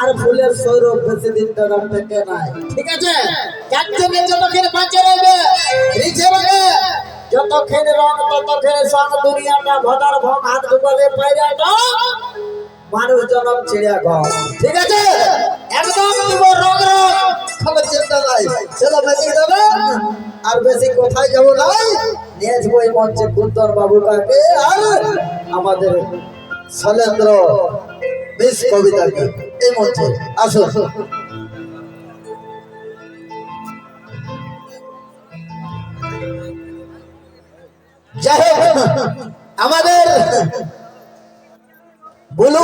আর ফুলের সৌরভ বেশি দিন রং থেকে নাই। ঠিক আছে? একজনে যতক্ষণ বাঁচে রইবে রিচে বলে যতক্ষণ রং, ততক্ষণ সব দুনিয়াটা ভদার ভং হাত ডুবালে পাইরা মানুষ জনম চিড়িয়া ঘর ঠিক আছে? একদম দিব রং রং। খবর চিন্তা নাই, চলো বেশি দেবে, আর বেশি কোথায় যাব নাই? আসব এই মঞ্চে কুন্দর বাবু কাকে আর আমাদের শৈলেন্দ্র বেশ কবিতাকে এই মঞ্চে, আসো। যাই আমাদের বুলু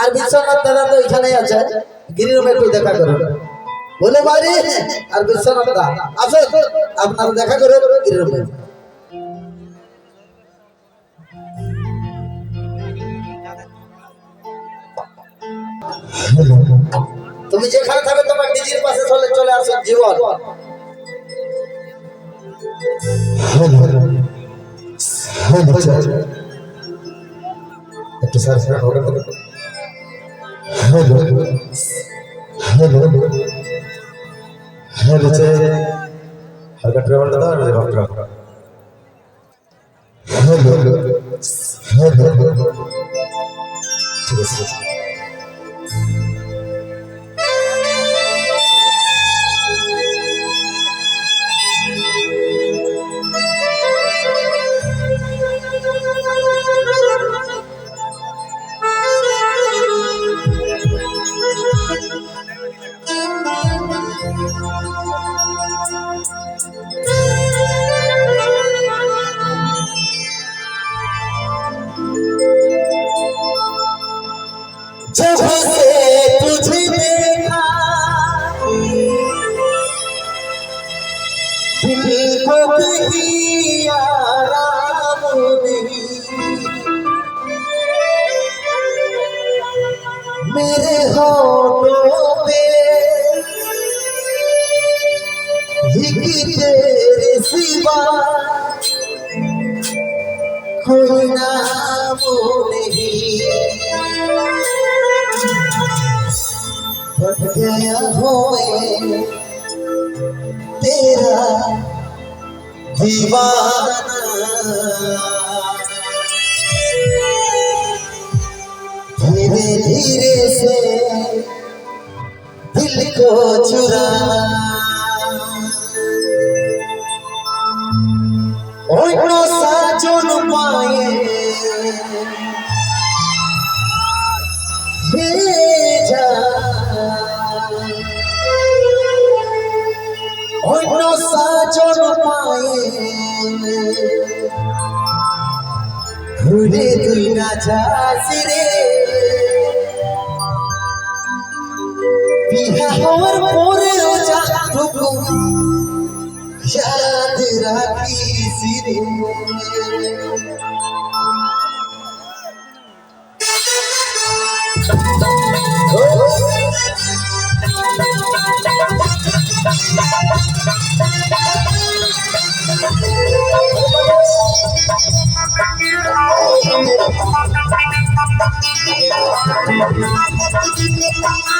আর বিশ্বনাথ দাদা তো এখানেই আছে। গিরিরুমে একটু দেখা করো। বুলু আর বিশ্বনাথ দা, আসো। আপনারা দেখা করো গিরিরুমে। তুমি যেখানে থাকো তোমার ডিজির পাশে চলে চলে আসো জীবন। ঠিক আছে। तेरे सिवा कोई नहीं बढ़ गया होए तेरा दीवाना धीरे धीरे से दिल को चुराना অন্য সাজন পায়ে। অন্য সাজন পায়ে। ঘুরে তুই না যাস রে। বিহা হওয়ার পরেও যাটুকু याद রাখিস রে আমার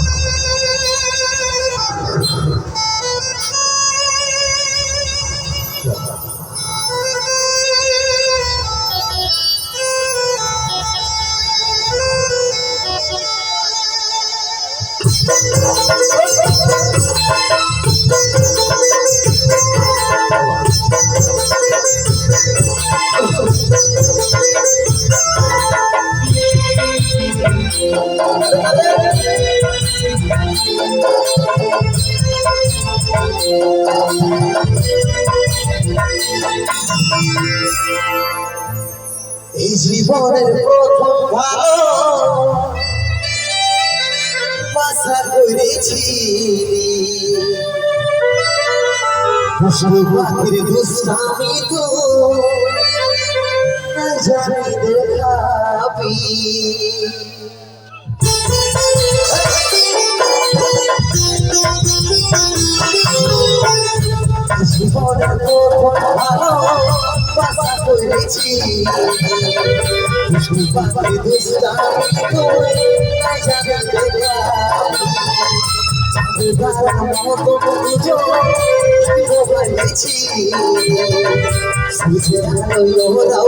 এই জীবনের প্রথম ভালো বাসা করেছি। পশু পাখির দুষ্টামি তো জানি দেখাবি। জীবনের প্রথম ভালো বাসা করেছি পাখির দুষ্টামি দেখাবি মতো পুজো বলেছি সুজে আলো রাও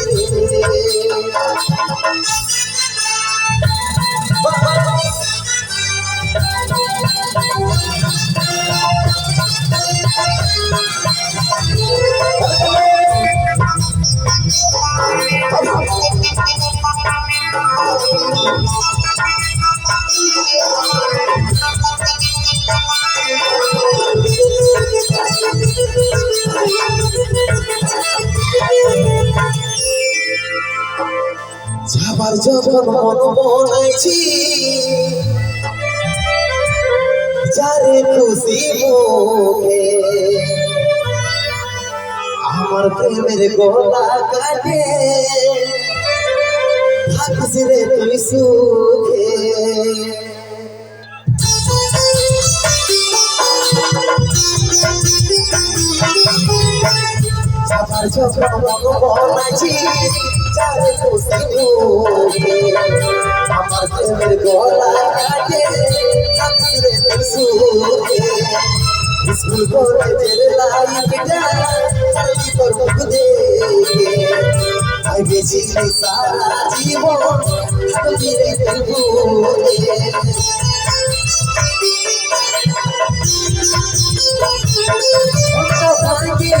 Bye. যখন মন বনাইছি যারে খুশি মুখে আমার প্রেমের গোলা কাটে থাকিস রে তুই সুখে। যখন মন বনাইছি যারে খুশি আমার প্রেমের গোলা কাটে থাকিস রে তুই সুখে স্কুল লাইফটা চালি তোর মুখ দেখে আগে ছিলি সারা জীবন তুমি রেখে ভুলে ভাগে দিয়ে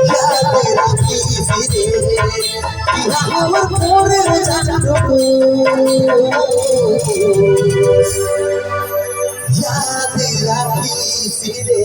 याद राखी सिरे